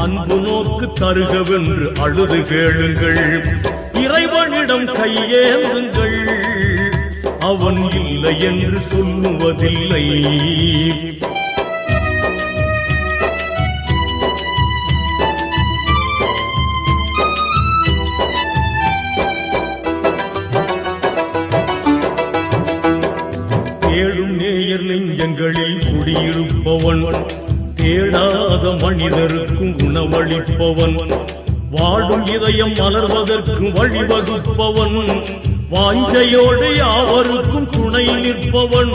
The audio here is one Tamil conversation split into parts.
அன்பு நோக்கு தருகவென்று அழுது கேளுங்கள். இறைவனிடம் கையேந்துங்கள். அவன் இல்லை என்று சொல்லுவதில்லை. தேடும் நேயர் நெஞ்சங்களில் குடியிருப்பவன் தேடாத மனிதருக்கும் உணவளிப்பவன் வாடும் இதயம் மலர்வதற்கு வழிவகுப்பவன் வாஞ்சையோடு யாவருக்கும் துணை நிற்பவன்.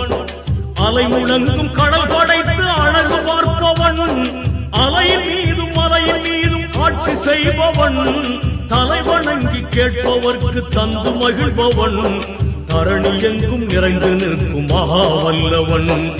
அலை முழங்கும் கடல் படைத்து அழகு பார்ப்பவன். அலை மீதும் மலை மீதும் ஆட்சி செய்பவன். தலை வணங்கி கேட்பவர்க்கு தந்து மகிழ்பவன். தரணி எங்கும் நிறைந்து நிற்கும் மகாவல்லவன்.